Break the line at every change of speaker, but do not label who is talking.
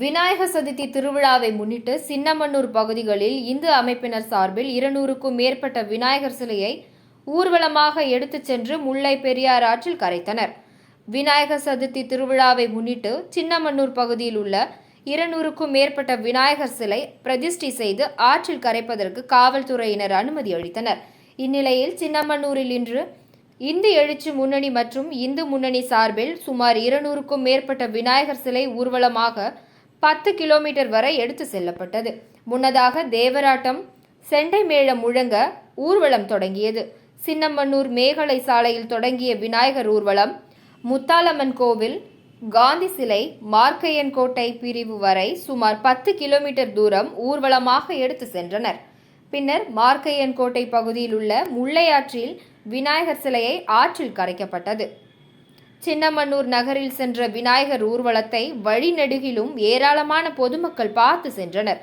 விநாயகர் சதுர்த்தி திருவிழாவை முன்னிட்டு சின்னமன்னூர் பகுதிகளில் இந்து அமைப்பினர் சார்பில் இருநூறுக்கும் மேற்பட்ட விநாயகர் சிலையை ஊர்வலமாக எடுத்துச் சென்று முல்லை பெரியார் ஆற்றில் கரைத்தனர். விநாயகர் சதுர்த்தி திருவிழாவை முன்னிட்டு சின்னமன்னூர் பகுதியில் உள்ள இருநூறுக்கும் மேற்பட்ட விநாயகர் சிலை பிரதிஷ்டை செய்து ஆற்றில் கரைப்பதற்கு காவல்துறையினர் அனுமதி அளித்தனர். இந்நிலையில் சின்னமன்னூரில் இன்று இந்து எழுச்சி முன்னணி மற்றும் இந்து முன்னணி சார்பில் சுமார் இருநூறுக்கும் மேற்பட்ட விநாயகர் சிலை ஊர்வலமாக பத்து கிலோமீட்டர் வரை எடுத்து செல்லப்பட்டது. முன்னதாக தேவராட்டம் செண்டை மேளம் முழங்க ஊர்வலம் தொடங்கியது. சின்னமன்னூர் மேகலை சாலையில் தொடங்கிய விநாயகர் ஊர்வலம் முத்தாலம்மன் கோவில் காந்தி சிலை மார்க்கையன் கோட்டை பிரிவு வரை சுமார் பத்து கிலோமீட்டர் தூரம் ஊர்வலமாக எடுத்து சென்றனர். பின்னர் மார்க்கையன் கோட்டை பகுதியில் உள்ள முல்லையாற்றில் விநாயகர் சிலையை ஆற்றில் கரைக்கப்பட்டது. சின்னமன்னூர் நகரில் சென்ற விநாயகர் ஊர்வலத்தை வழிநெடுகிலும் ஏராளமான பொதுமக்கள் பார்த்து சென்றனர்.